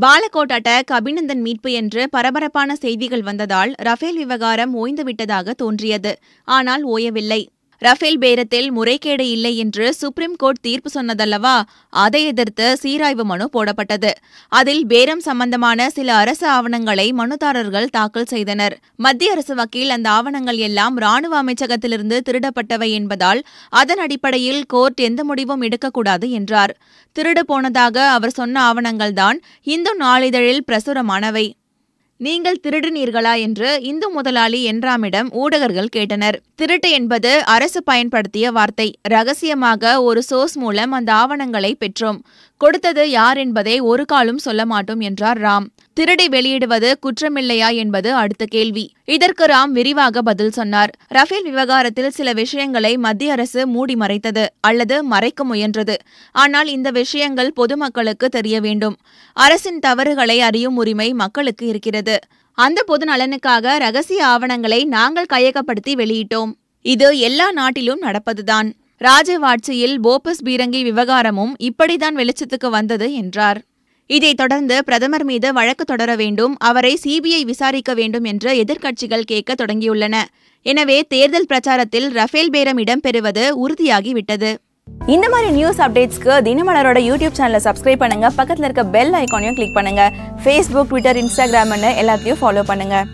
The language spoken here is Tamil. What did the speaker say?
பாலகோட் அட்டாக் அபிநந்தன் மீட்பு என்று பரபரப்பான செய்திகள் வந்ததால் ரஃபேல் விவகாரம் ஓய்ந்துவிட்டதாக தோன்றியது. ஆனால் ஓயவில்லை. ரஃபேல் பேரத்தில் முறைகேடு இல்லை என்று சுப்ரீம் கோர்ட் தீர்ப்பு சொன்னதல்லவா? அதை எதிர்த்து சீராய்வு மனு போடப்பட்டது. அதில் பேரம் சம்பந்தமான சில அரசு ஆவணங்களை மனுதாரர்கள் தாக்கல் செய்தனர். மத்திய அரசு வக்கீல் அந்த ஆவணங்கள் எல்லாம் ராணுவ அமைச்சகத்திலிருந்து திருடப்பட்டவை என்பதால் அதன் அடிப்படையில் கோர்ட் எந்த முடிவும் எடுக்கக்கூடாது என்றார். திருடு போனதாக அவர் சொன்ன ஆவணங்கள்தான் இந்து நாளிதழில் பிரசுரமானவை. நீங்கள் திருடினீர்களா என்று இந்து முதலாளி என்றாமிடம் ஊடகர்கள் கேட்டனர். திருட்டு என்பது அரசு பயன்படுத்திய வார்த்தை. ரகசியமாக ஒரு சோர்ஸ் மூலம் அந்த ஆவணங்களை பெற்றோம். கொடுத்தது யார் என்பதை ஒரு காலும் சொல்ல மாட்டோம் என்றார் ராம். திருடி வெளியிடுவது குற்றமில்லையா என்பது அடுத்த கேள்வி. இதற்கு ராம் விரிவாக பதில் சொன்னார். ரஃபேல் விவகாரத்தில் சில விஷயங்களை மத்திய அரசு மூடி மறைத்தது அல்லது மறைக்க முயன்றது. ஆனால் இந்த விஷயங்கள் பொதுமக்களுக்கு தெரிய வேண்டும். அரசின் தவறுகளை அறியும் உரிமை மக்களுக்கு இருக்கிறது. அந்த பொது நலனுக்காக ரகசிய ஆவணங்களை நாங்கள் கையகப்படுத்தி வெளியிட்டோம். இது எல்லா நாட்டிலும் நடப்பதுதான். ராஜவாட்சியில் போபஸ் பீரங்கி விவகாரமும் இப்படிதான் வெளிச்சத்துக்கு வந்தது என்றார். இதைத் தொடர்ந்து பிரதமர் மீது வழக்கு தொடர வேண்டும் அவரை சிபிஐ விசாரிக்க வேண்டும் என்று எதிர்க்கட்சிகள் கேட்க தொடங்கியுள்ளன. எனவே தேர்தல் பிரச்சாரத்தில் ரஃபேல் பேரம் இடம்பெறுவது உறுதியாகிவிட்டது. இந்த மாதிரி நியூஸ் அப்டேட்ஸ்க்கு தினமலரோட யூடியூப் சேனலை சப்ஸ்கிரைப் பண்ணுங்க. பக்கத்துல இருக்க பெல் ஐக்கானையும் கிளிக் பண்ணுங்க. ஃபேஸ்புக் ட்விட்டர் இன்ஸ்டாகிராம்னு எல்லாத்தையும் ஃபாலோ பண்ணுங்க.